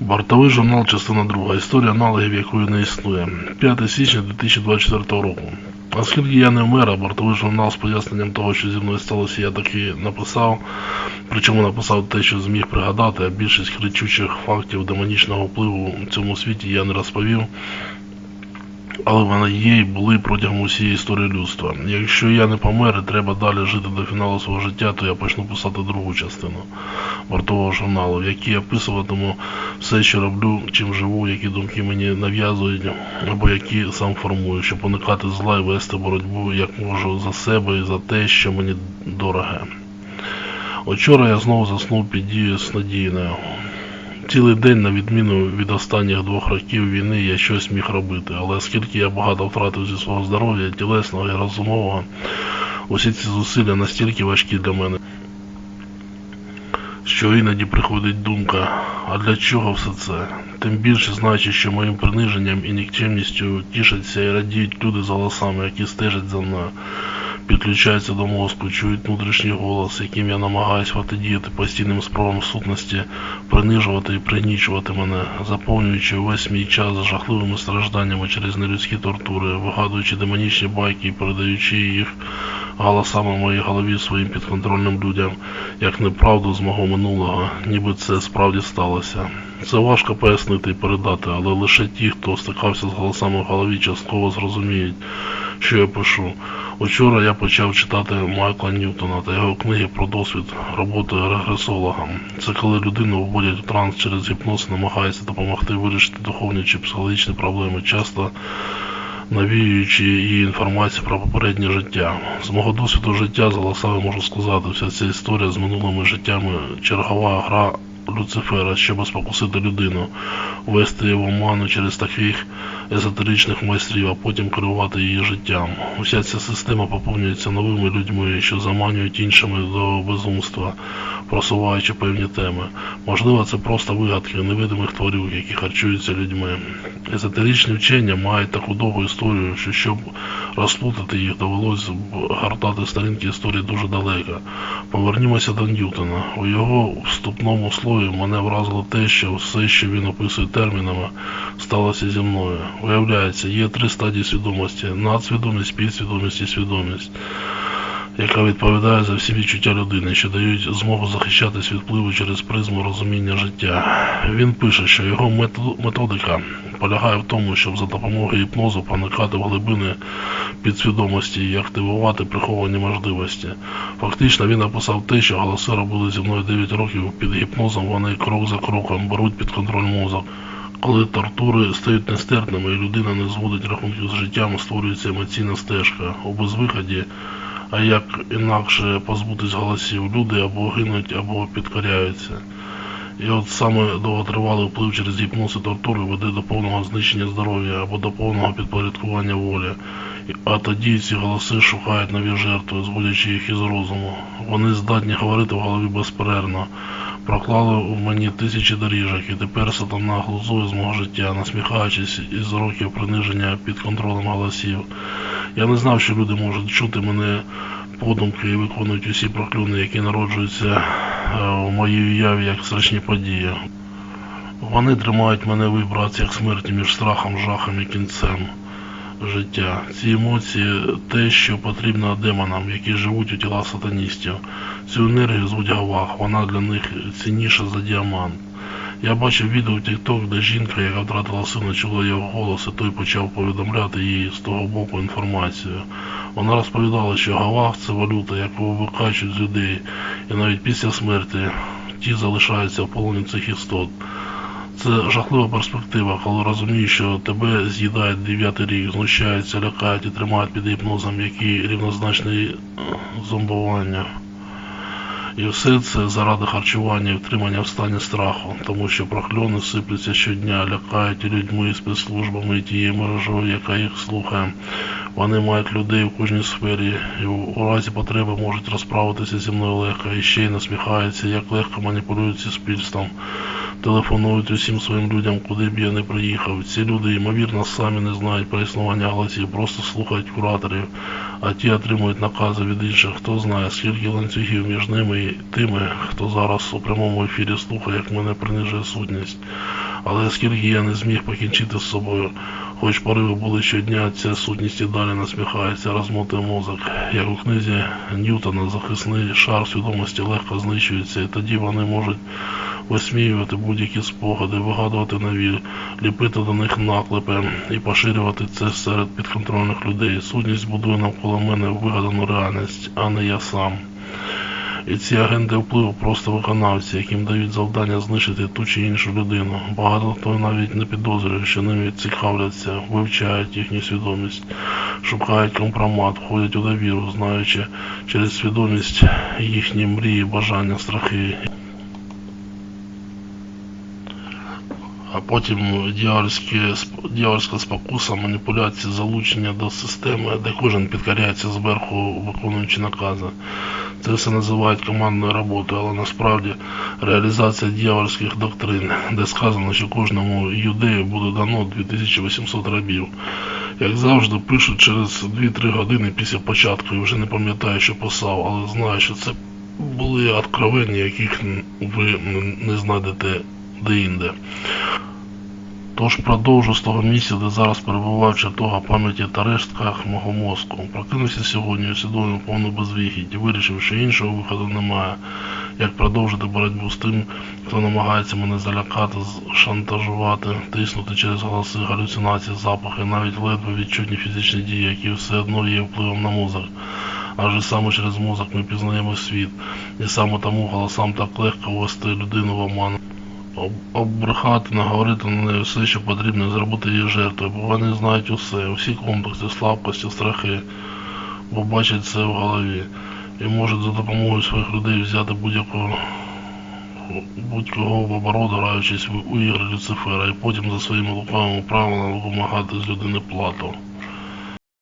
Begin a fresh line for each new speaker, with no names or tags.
Бортовий журнал, частина 2. Історія аналогів, якої не існує. 5 січня 2024 року. Оскільки я не вмер, а бортовий журнал з поясненням того, що зі мною сталося, я таки написав. Причому написав те, що зміг пригадати, а більшість кричучих фактів демонічного впливу в цьому світі я не розповів. Але вони є і були протягом усієї історії людства. Якщо я не помер і треба далі жити до фіналу свого життя, то я почну писати другу частину бортового журналу, в якій я описуватиму все, що роблю, чим живу, які думки мені нав'язують, або які сам формую, щоб уникати зла і вести боротьбу як можу за себе і за те, що мені дороге. Учора я знову заснув під дією снодійною. Цілий день, на відміну від останніх двох років війни, я щось міг робити, але оскільки я багато втратив зі свого здоров'я, тілесного і розумового, усі ці зусилля настільки важкі для мене, що іноді приходить думка, а для чого все це? Тим більше знаючи, що моїм приниженням і нікчемністю тішаться і радіють люди з голосами, які стежать за мною, підключаються до мозку, чують внутрішній голос, яким я намагаюся протидіяти постійним спробам сутності, принижувати і пригнічувати мене, заповнюючи весь мій час жахливими стражданнями через нелюдські тортури, вигадуючи демонічні байки і передаючи їх голосами в моїй голові своїм підконтрольним людям, як неправду з мого минулого, ніби це справді сталося. Це важко пояснити і передати, але лише ті, хто стикався з голосами в голові, частково зрозуміють, що я пишу. Учора я почав читати Майкла Ньютона та його книги про досвід роботи регресологом. Це коли людину вводять в транс через гіпноз і намагаються допомогти вирішити духовні чи психологічні проблеми, часто навіюючи її інформацію про попереднє життя. З мого досвіду життя з голосами можу сказати, вся ця історія з минулими життями чергова гра Люцифера, щоб спокусити людину, ввести її в оману через таких езотеричних майстрів, а потім керувати її життям. Уся ця система поповнюється новими людьми, що заманюють іншими до безумства, просуваючи певні теми. Можливо, це просто вигадки невидимих творів, які харчуються людьми. Езотеричні вчення мають таку довгу історію, що щоб розплутати їх, довелось б гортати сторінки історії дуже далеко. Повернімося до Ньютона. У його вступному слові мене вразило те, що все, що він описує термінами, сталося зі мною. Виявляється, є три стадії свідомості: надсвідомість, підсвідомість і свідомість, яка відповідає за всі відчуття людини, що дають змогу захищатись від впливу через призму розуміння життя. Він пише, що його методика полягає в тому, щоб за допомогою гіпнозу проникати в глибини підсвідомості і активувати приховані можливості. Фактично він написав те, що голоси робили зі мною 9 років під гіпнозом, вони крок за кроком беруть під контроль мозок. Коли тортури стають нестерпними і людина не зводить рахунків з життям, створюється емоційна стежка. У безвиході, а як інакше позбутись голосів, люди або гинуть, або підкоряються. І от саме довготривалий вплив через гіпноз і тортури веде до повного знищення здоров'я або до повного підпорядкування волі. А тоді ці голоси шукають нові жертви, зводячи їх із розуму. Вони здатні говорити в голові безперервно. Проклали у мені тисячі доріжок, і тепер сатана глузує з мого життя, насміхаючись із років приниження під контролем голосів. Я не знав, що люди можуть чути мене подумки і виконують усі проклюни, які народжуються е, у моїй уяві як страшні події. Вони тримають мене в вібраціях смерті між страхом, жахом і кінцем життя. Ці емоції те, що потрібно демонам, які живуть у тілах сатаністів. Цю енергію звуть Гавах, вона для них цінніша за діамант. Я бачив відео в TikTok, де жінка, яка втратила сина, чула його голос, і той почав повідомляти їй з того боку інформацію. Вона розповідала, що Гавах це валюта, яку викачують з людей, і навіть після смерті ті залишаються в полоні цих істот. Це жахлива перспектива, коли розумієш, що тебе з'їдають дев'ятий рік, знущаються, лякають і тримають під гіпнозом, який рівнозначний е, зомбуванню. І все це заради харчування і втримання в стані страху, тому що прокльони сипляться щодня, лякають людьми, і спецслужбами, і тією мережою, яка їх слухає. Вони мають людей у кожній сфері, і у разі потреби можуть розправитися зі мною легко, і ще й насміхаються, як легко маніпулюють суспільством. Телефонують усім своїм людям, куди б я не приїхав. Ці люди, ймовірно, самі не знають про існування голосів, просто слухають кураторів, а ті отримують накази від інших. Хто знає, скільки ланцюгів між ними і тими, хто зараз у прямому ефірі слухає, як мене принижує сутність. Але оскільки я не зміг покінчити з собою, хоч пориви були щодня, ця сутність і далі насміхається, розмотує мозок. Як у книзі Ньютона захисний шар свідомості легко знищується, і тоді вони можуть висміювати будь-які спогади, вигадувати нові, ліпити до них наклепи і поширювати це серед підконтрольних людей. Сутність будує навколо мене вигадану реальність, а не я сам. І ці агенти впливу просто виконавці, яким дають завдання знищити ту чи іншу людину. Багато хто навіть не підозрює, що ними цікавляться, вивчають їхню свідомість, шукають компромат, входять у довіру, знаючи через свідомість їхні мрії, бажання, страхи. А потім дьявольська спокуса, маніпуляції, залучення до системи, де кожен підкоряється зверху, виконуючи накази. Це все називають командною роботою, але насправді реалізація дьявольських доктрин, де сказано, що кожному юдею буде дано 2800 рабів. Як завжди, пишуть через 2-3 години після початку і вже не пам'ятаю, що писав, але знаю, що це були откровення, яких ви не знайдете де-інде. Тож продовжу з того місця, де зараз перебував чертога пам'яті та рештках мого мозку. Прокинувся сьогодні, усвідомив повну безвихідь і вирішив, що іншого виходу немає, як продовжити боротьбу з тим, хто намагається мене залякати, шантажувати, тиснути через голоси, галюцинації, запахи, навіть ледве відчутні фізичні дії, які все одно є впливом на мозок. Адже саме через мозок ми пізнаємо світ, і саме тому голосам так легко ввести людину в оману оббрехати, наговорити на неї все, що потрібно, зробити її жертвою, бо вони знають усе, усі комплекси, слабкості, страхи, бо бачать це в голові і можуть за допомогою своїх людей взяти будь-якого будь-кого в оборот, граючись у ігри Люцифера, і потім за своїми лукавими правилами вимагати з людини плату.